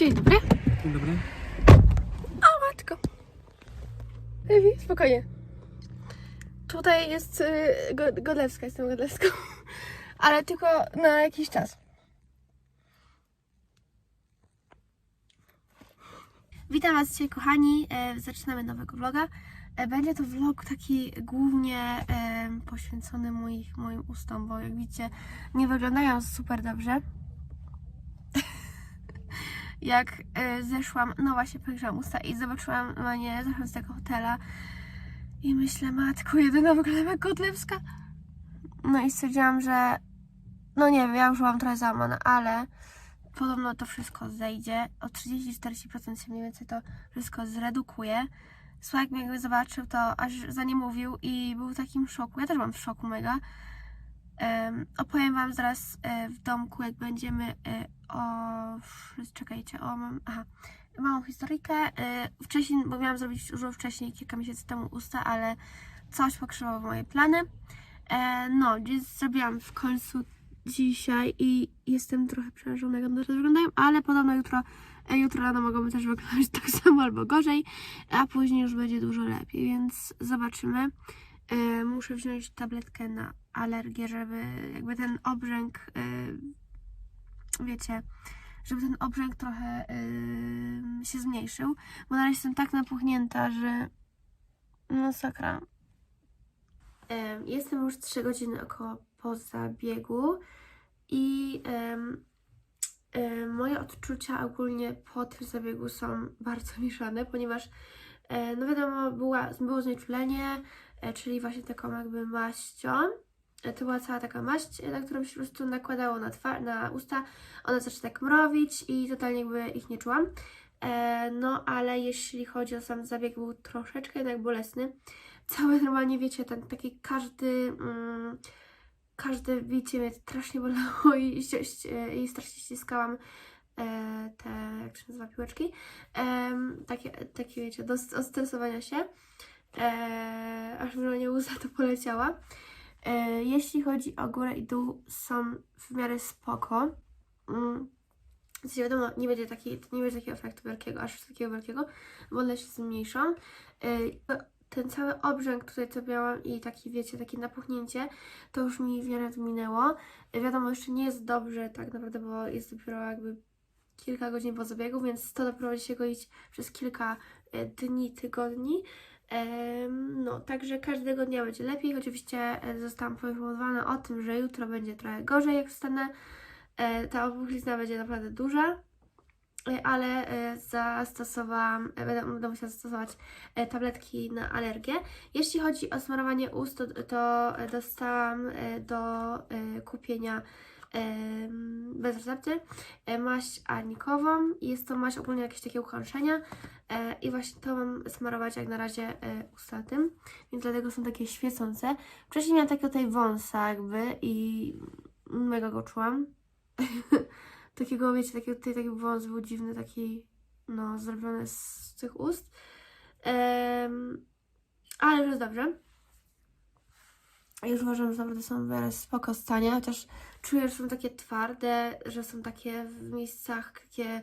Dzień dobry. Dzień dobry. O matko. Ewi, spokojnie. Tutaj jest y, Go- Godlewska, jestem Godlewską. Ale tylko na jakiś czas. Witam Was dzisiaj kochani. E, zaczynamy nowego vloga. E, będzie to vlog taki głównie e, poświęcony moich, moim ustom, bo jak widzicie nie wyglądają super dobrze. Jak e, zeszłam, no właśnie pogrzałam usta i zobaczyłam Manię z tego hotela i myślę, matko, jedyna wyglądam jak Godlewska. No i stwierdziłam, że no nie wiem, ja już byłam trochę załamana, ale podobno to wszystko zejdzie. O 30-40% się mniej więcej to wszystko zredukuje. Sławek mnie zobaczył, to aż za nie mówił i był w takim szoku. Ja też byłam w szoku mega. Em, opowiem Wam zaraz e, w domku, jak będziemy e, o... Czekajcie, o... Mam, aha, małą historyjkę. E, wcześniej, bo miałam zrobić już wcześniej, kilka miesięcy temu usta, ale coś pokrzywało moje plany. No, więc zrobiłam w końcu dzisiaj i jestem trochę przerażona, jak one teraz wyglądają, ale podobno jutro, jutro rano mogą też wyglądać tak samo albo gorzej, a później już będzie dużo lepiej, więc zobaczymy. Muszę wziąć tabletkę na alergię, żeby jakby ten obrzęk, e, wiecie, żeby ten obrzęk trochę e, się zmniejszył, bo na razie jestem tak napuchnięta, że no sakra. E, Jestem już 3 godziny około po zabiegu i e, moje odczucia ogólnie po tym zabiegu są bardzo mieszane, ponieważ e, no wiadomo, była, było znieczulenie, e, czyli właśnie taką jakby maścią. E, To była cała taka maść, e, na którą się po prostu nakładało na, na usta. One zaczęły tak mrowić i totalnie jakby ich nie czułam. E, No ale jeśli chodzi o sam zabieg, był troszeczkę jednak bolesny. Całe normalnie, wiecie, ten taki każdy... Mm, każde bicie mnie strasznie bolało i, ści- e, i strasznie ściskałam e, te, jak się nazywa, piłeczki. Em, takie, takie, wiecie, do, do stresowania się. E, aż mi nie łza to poleciała. E, jeśli chodzi o górę i dół, są w miarę spoko. Sensie wiadomo, nie będzie, taki, nie będzie takiego efektu wielkiego, aż takiego wielkiego, bo one się zmniejszą. E, ten cały obrzęk tutaj, co miałam i taki, wiecie, takie napuchnięcie, to już mi w miarę minęło. E, Wiadomo, jeszcze nie jest dobrze tak naprawdę, bo jest dopiero jakby kilka godzin po zabiegu, więc to dopiero będzie się goić przez kilka dni, tygodni. No, także każdego dnia będzie lepiej. Oczywiście e, zostałam poinformowana o tym, że jutro będzie trochę gorzej, jak wstanę. E, Ta opuchlizna będzie naprawdę duża, e, ale zastosowałam, będę, musiała zastosować tabletki na alergię. Jeśli chodzi o smarowanie ust, to, dostałam do kupienia bez recepty e, maść arnikową. Jest to maść ogólnie jakieś takie uchąszenia e, i właśnie to mam smarować jak na razie e, usta tym, więc dlatego są takie świecące. Wcześniej miałam takiego tutaj wąsa jakby i mega go czułam. takiego, wiecie, takiego tutaj taki wąs był dziwny, taki no, zrobiony z tych ust. Ale już dobrze. Już uważam, że naprawdę są w spoko stanie, chociaż czuję, że są takie twarde, że są takie w miejscach, takie,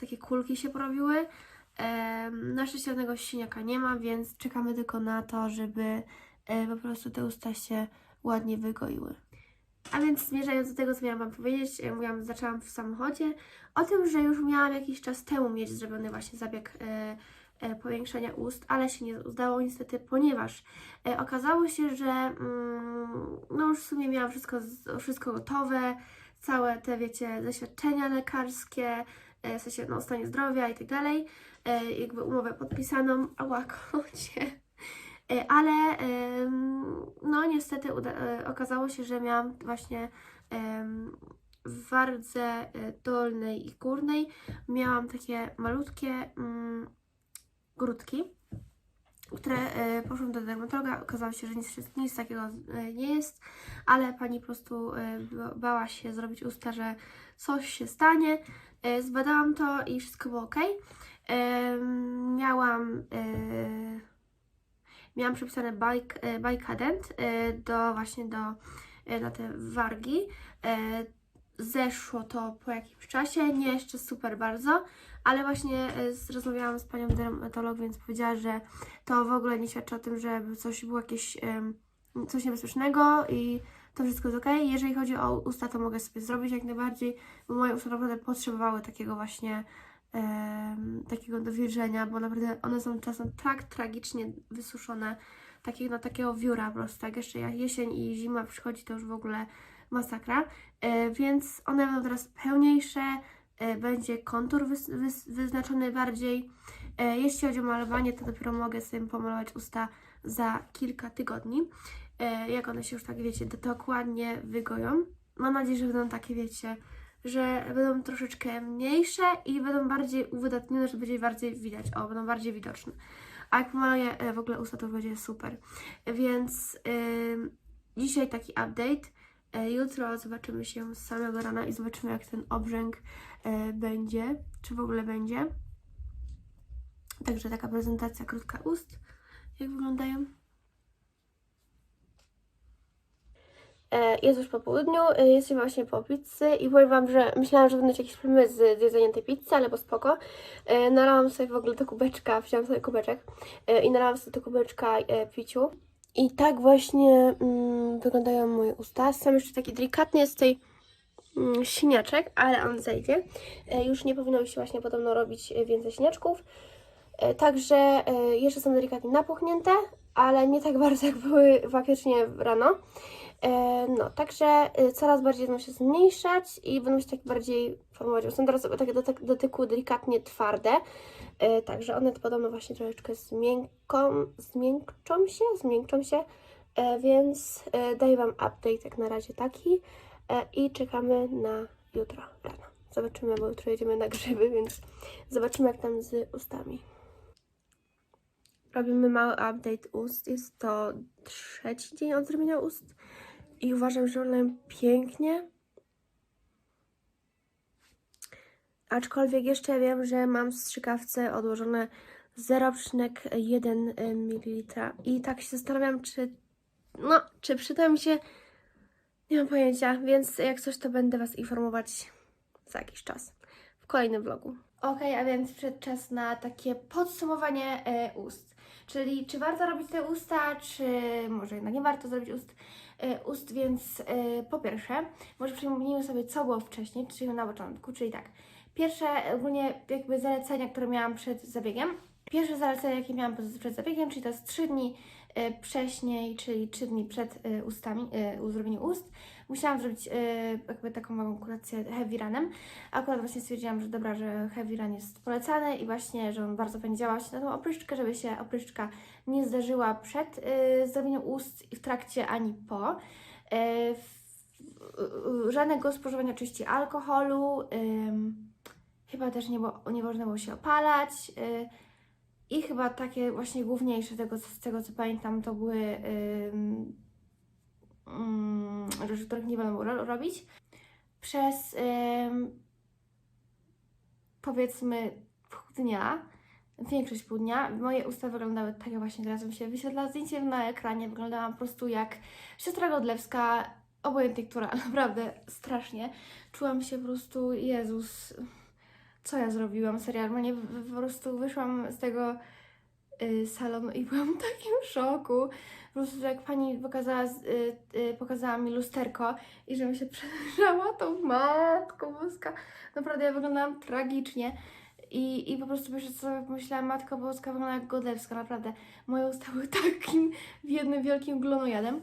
takie kulki się porobiły. Na szczęście żadnego siniaka nie ma, więc czekamy tylko na to, żeby e, po prostu te usta się ładnie wygoiły. A więc zmierzając do tego, co miałam Wam powiedzieć, e, mówiłam, zaczęłam w samochodzie, o tym, że już miałam jakiś czas temu mieć zrobiony właśnie zabieg e, e, powiększenia ust, ale się nie udało niestety, ponieważ e, okazało się, że mm, no już w sumie miałam wszystko, wszystko gotowe, całe te, wiecie, zaświadczenia lekarskie, e, w sensie no, stanie zdrowia i tak dalej, jakby umowę podpisaną, ała, kocie. E, Ale no niestety okazało się, że miałam właśnie w wardze dolnej i górnej miałam takie malutkie mm, grudki, które e, poszłam do dermatologa. Okazało się, że nic, nic takiego e, nie jest, ale pani po prostu e, ba- bała się zrobić usta, że coś się stanie. Zbadałam to i wszystko było ok. Miałam miałam przepisane bike, e, Bicadent e, do właśnie do, na te wargi. Zeszło to po jakimś czasie, nie jeszcze super bardzo, ale właśnie e, rozmawiałam z panią dermatolog, więc powiedziała, że to w ogóle nie świadczy o tym, że coś było jakieś coś niebezpiecznego i to wszystko jest ok. Jeżeli chodzi o usta, to mogę sobie zrobić jak najbardziej, bo moje usta naprawdę potrzebowały takiego właśnie takiego dowilżenia, bo naprawdę one są czasem tak tragicznie wysuszone, takiego, no, takiego wióra po prostu, jak jeszcze jesień i zima przychodzi, to już w ogóle masakra, więc one będą teraz pełniejsze, e, będzie kontur wyznaczony bardziej. E, jeśli chodzi o malowanie, to dopiero mogę sobie pomalować usta za kilka tygodni, e, jak one się już tak, wiecie, dokładnie wygoją. Mam nadzieję, że będą takie, wiecie, że będą troszeczkę mniejsze i będą bardziej uwydatnione, że będzie bardziej widać, o, będą bardziej widoczne. A jak pomaluję e, w ogóle usta, to będzie super. Więc ym, dzisiaj taki update. E, Jutro zobaczymy się z samego rana i zobaczymy, jak ten obrzęk e, będzie, czy w ogóle będzie. Także taka prezentacja krótka ust, jak wyglądają. E, Jest już po południu, jesteśmy właśnie po pizzy i powiem Wam, że myślałam, że będą jakieś problemy z jedzeniem tej pizzy, ale bo spoko. Nalałam sobie w ogóle do kubeczka, wziąłam sobie kubeczek i nalałam sobie do kubeczka piciu. I tak właśnie mm, wyglądają moje usta. Sam jeszcze taki delikatny jest tutaj mm, siniaczek, ale on zejdzie. E, już nie powinno mi się właśnie podobno robić e, więcej siniaczków. E, Także e, jeszcze są delikatnie napuchnięte, ale nie tak bardzo jak były faktycznie rano. E, No, także e, coraz bardziej będą się zmniejszać i będą się tak bardziej formować. Są teraz takie do dotyku delikatnie twarde, e, także one podobno właśnie troszeczkę zmiękką, zmiękczą się, zmiękczą się, e, więc daję Wam update jak na razie taki i czekamy na jutro rano. Zobaczymy, bo jutro jedziemy na grzyby, więc zobaczymy jak tam z ustami. Robimy mały update ust. Jest to trzeci dzień od zrobienia ust i uważam, że one pięknie. Aczkolwiek jeszcze wiem, że mam w strzykawce odłożone 0,1 ml i tak się zastanawiam, czy no, czy przyda mi się, nie mam pojęcia, więc jak coś, to będę Was informować za jakiś czas w kolejnym vlogu. Ok, a więc przyszedł czas na takie podsumowanie e, ust. Czyli czy warto robić te usta, czy może jednak nie warto zrobić ust, e, ust więc e, po pierwsze, może przypomnijmy sobie, co było wcześniej, czyli na początku, czyli tak. Pierwsze ogólnie jakby zalecenia, które miałam przed zabiegiem. Pierwsze zalecenie, jakie miałam przed- zabiegiem, czyli to jest 3 dni e, wcześniej, czyli 3 dni przed ustami, zrobieniem ust. Musiałam zrobić e, jakby taką małą kurację heavy ranem. Akurat właśnie stwierdziłam, że dobra, że heavy run jest polecany i właśnie, że on bardzo fajnie działa się na tą opryszczkę, żeby się opryszczka nie zdarzyła przed y, zrobieniem ust i w trakcie ani po. Y, w- y, żadnego spożywania oczywiście alkoholu, ym, chyba też nie, bo, nie można było się opalać y, i chyba takie właśnie główniejsze tego, z tego co pamiętam, to były mm, rzeczy, których nie było ro- robić. Przez ym, powiedzmy pół dnia, większość pół dnia, moje usta wyglądały tak jak właśnie teraz mi się wyświetla zdjęcie na ekranie, wyglądałam po prostu jak siostra Godlewska, obojętnie która, naprawdę strasznie. Czułam się po prostu, Jezus, co ja zrobiłam, w- w- po prostu wyszłam z tego y, salonu i byłam w takim szoku. Po prostu jak pani pokazała, y, y, pokazała mi lusterko i że mi się przejrzała, to matko boska. Naprawdę ja wyglądałam tragicznie. I, I po prostu wiesz co, pomyślałam, Matko Boska wygląda jak Godlewska, naprawdę. Moje usta były takim jednym wielkim glonojadem.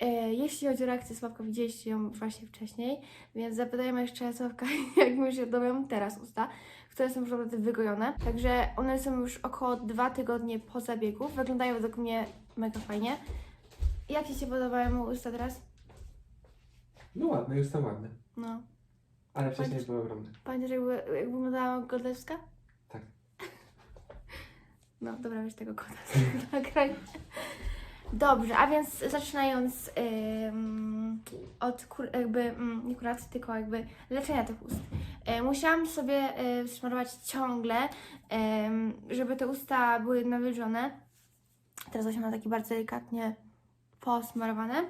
E, jeśli chodzi o reakcję Sławka, widzieliście ją właśnie wcześniej, więc zapytajmy jeszcze Sławka, jak mi się dobią teraz usta, które są już naprawdę wygojone. Także one są już około dwa tygodnie po zabiegu. Wyglądają według mnie mega fajnie. Jak Ci się podobają mu usta teraz? No ładne, już są ładne. No. Ale wcześniej Pamiętasz- były ogromne. Pamiętasz, jak, jak wyglądała Godlewska? Tak. No, dobra, weź tego kota z nagrań. Dobrze, a więc zaczynając ym, od kur, jakby, mm, nie kuracji, tylko jakby leczenia tych ust. E, musiałam sobie e, smarować ciągle, em, żeby te usta były nawilżone. Teraz właśnie mam takie bardzo delikatnie posmarowane.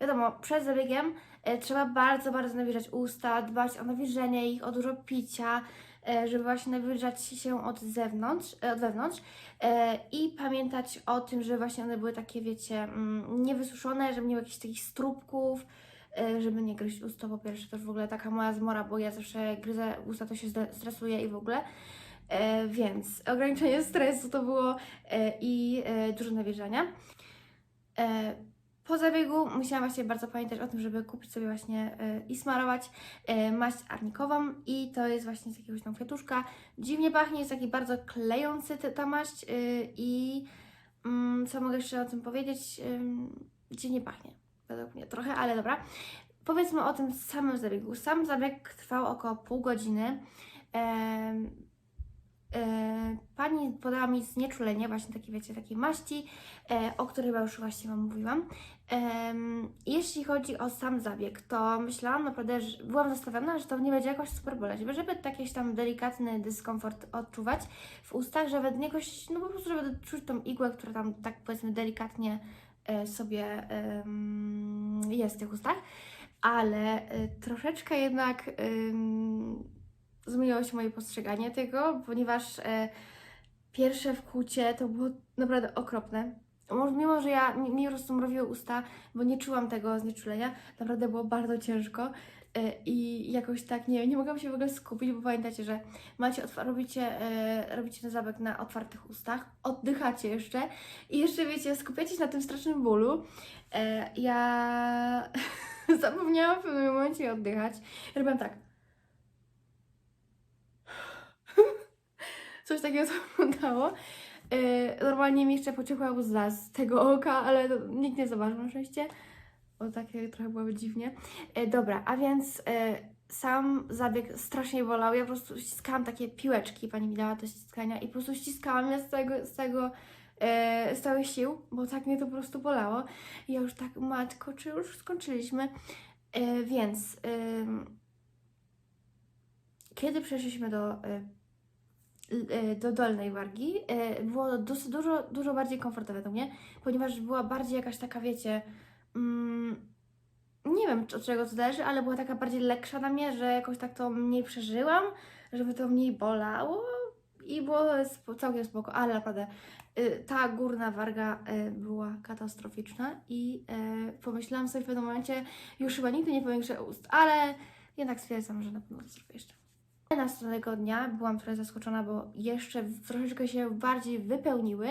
Wiadomo, przed zabiegiem e, trzeba bardzo, bardzo nawilżać usta, dbać o nawilżenie ich, o dużo picia, żeby właśnie nawilżać się od zewnątrz, e, od wewnątrz e, i pamiętać o tym, że właśnie one były takie, wiecie, mm, niewysuszone, żeby nie było jakichś takich strupków, e, żeby nie gryźć usta po pierwsze, to w ogóle taka moja zmora, bo ja zawsze gryzę usta, to się stresuję i w ogóle. E, więc ograniczenie stresu to było e, i e, dużo nawilżania. Po zabiegu musiałam właśnie bardzo pamiętać o tym, żeby kupić sobie właśnie e, i smarować e, maść arnikową i to jest właśnie z jakiegoś tam kwiatuszka. Dziwnie pachnie, jest taki bardzo klejący ta maść e, i mm, co mogę jeszcze o tym powiedzieć? Ym, dziwnie pachnie, według mnie trochę, ale dobra. Powiedzmy o tym samym zabiegu. Sam zabieg trwał około pół godziny. E, Pani podała mi znieczulenie, właśnie takie, wiecie, takiej maści, e, o której chyba już właśnie Wam mówiłam. Jeśli chodzi o sam zabieg, to myślałam naprawdę, że byłam nastawiona, że to nie będzie jakoś super boleć, żeby, żeby jakiś tam delikatny dyskomfort odczuwać w ustach, żeby jakoś, no po prostu, żeby czuć tą igłę, która tam tak powiedzmy delikatnie e, sobie jest w tych ustach, ale e, troszeczkę jednak zmieniło się moje postrzeganie tego, ponieważ e, pierwsze wkłucie to było naprawdę okropne. Mimo, że ja mi, po prostu mrowiły usta, bo nie czułam tego znieczulenia, naprawdę było bardzo ciężko e, i jakoś tak nie, nie mogłam się w ogóle skupić, bo pamiętacie, że macie robicie, e, robicie ten zabieg na otwartych ustach, oddychacie jeszcze i jeszcze wiecie, skupiacie się na tym strasznym bólu. E, ja zapomniałam w pewnym momencie oddychać. Robiłam tak. Coś takiego to wyglądało. E, Normalnie mi jeszcze pociekła łza z tego oka, ale nikt nie zobaczył na szczęście. Bo takie trochę byłoby dziwnie. E, Dobra, a więc e, sam zabieg strasznie bolał. Ja po prostu ściskałam takie piłeczki, pani mi dała do ściskania i po prostu ściskałam je z całego, z e, z całych sił, bo tak mnie to po prostu bolało. I ja już tak, matko, czy już skończyliśmy? Więc kiedy przeszliśmy do do dolnej wargi, e, było dosyć dużo, dużo bardziej komfortowe do mnie, ponieważ była bardziej jakaś taka, wiecie, mm, nie wiem od czego to zależy, ale była taka bardziej leksza na mnie, że jakoś tak to mniej przeżyłam, żeby to mniej bolało i było całkiem spoko, ale naprawdę y, ta górna warga y, była katastroficzna i y, pomyślałam sobie w pewnym momencie, już chyba nigdy nie powiększę ust, ale jednak stwierdzam, że na pewno to zrobię jeszcze. Następnego dnia byłam trochę zaskoczona, bo jeszcze troszeczkę się bardziej wypełniły.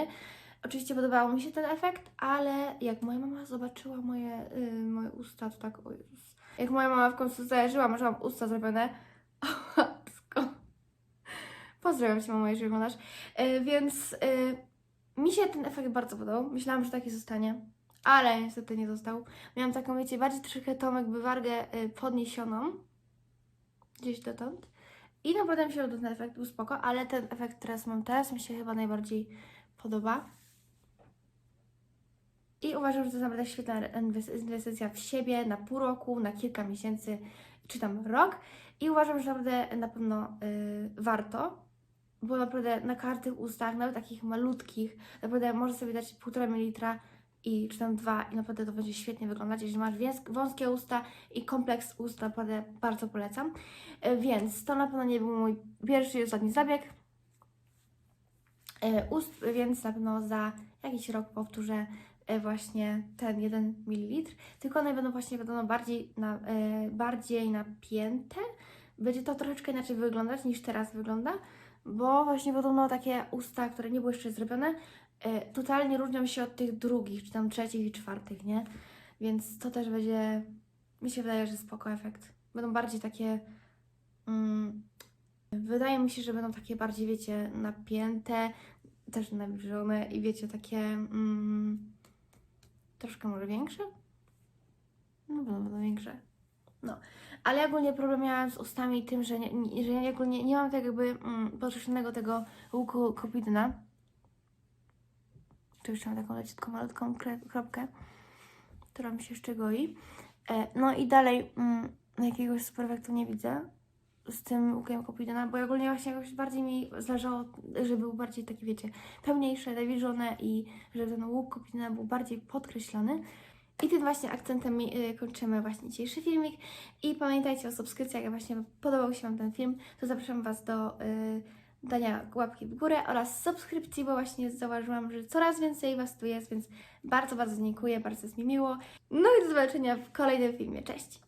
Oczywiście podobał mi się ten efekt, ale jak moja mama zobaczyła moje, y, moje usta, to tak, o Jezus. Jak moja mama w końcu zajarzyła, że mam usta zrobione, o matko. Pozdrawiam Cię, mamo, jeżeli oglądasz. Y, więc y, mi się ten efekt bardzo podobał. Myślałam, że taki zostanie, ale niestety nie został. Miałam taką, wiecie, bardziej troszkę tą jakby wargę y, podniesioną, gdzieś dotąd. I naprawdę mi się ten efekt był spoko, ale ten efekt, teraz mam teraz, mi się chyba najbardziej podoba. I uważam, że to jest naprawdę świetna inwes- inwestycja w siebie na pół roku, na kilka miesięcy, czy tam rok. I uważam, że naprawdę na pewno y, warto, bo naprawdę na każdych ustach, nawet takich malutkich, naprawdę może sobie dać półtora mililitra i czy tam dwa i naprawdę to będzie świetnie wyglądać. Jeżeli masz wąskie usta i kompleks ust, naprawdę bardzo polecam. E, Więc to na pewno nie był mój pierwszy i ostatni zabieg e, ust, więc na pewno za jakiś rok powtórzę e, właśnie ten 1 ml. Tylko one będą właśnie będą bardziej, na, bardziej napięte. Będzie to troszeczkę inaczej wyglądać niż teraz wygląda, bo właśnie podobno takie usta, które nie były jeszcze zrobione, totalnie różnią się od tych drugich, czy tam trzecich i czwartych, nie? Więc to też będzie, mi się wydaje, że spoko efekt. Będą bardziej takie Mm, Wydaje mi się, że będą takie bardziej, wiecie, napięte, też nawilżone i wiecie, takie mm, troszkę może większe? No będą, będą większe. No, ale ogólnie problem miałam z ustami tym, że, nie, że ja ogólnie nie mam tak jakby mm, tego łuku kopidyna. Tu mam taką leciutką, malutką kropkę, która mi się jeszcze goi. E, no i dalej mm, jakiegoś super efektu nie widzę z tym łukiem Cupidona, bo ogólnie właśnie jakoś bardziej mi zależało, żeby był bardziej taki, wiecie, pełniejszy, nawilżony i żeby ten łuk Cupidona był bardziej podkreślony. I tym właśnie akcentem y, kończymy właśnie dzisiejszy filmik. I pamiętajcie o subskrypcjach, jak właśnie podobał się Wam ten film, to zapraszam Was do y, dania łapki w górę oraz subskrypcji, bo właśnie zauważyłam, że coraz więcej Was tu jest, więc bardzo, bardzo dziękuję, bardzo jest mi miło. No i do zobaczenia w kolejnym filmie. Cześć!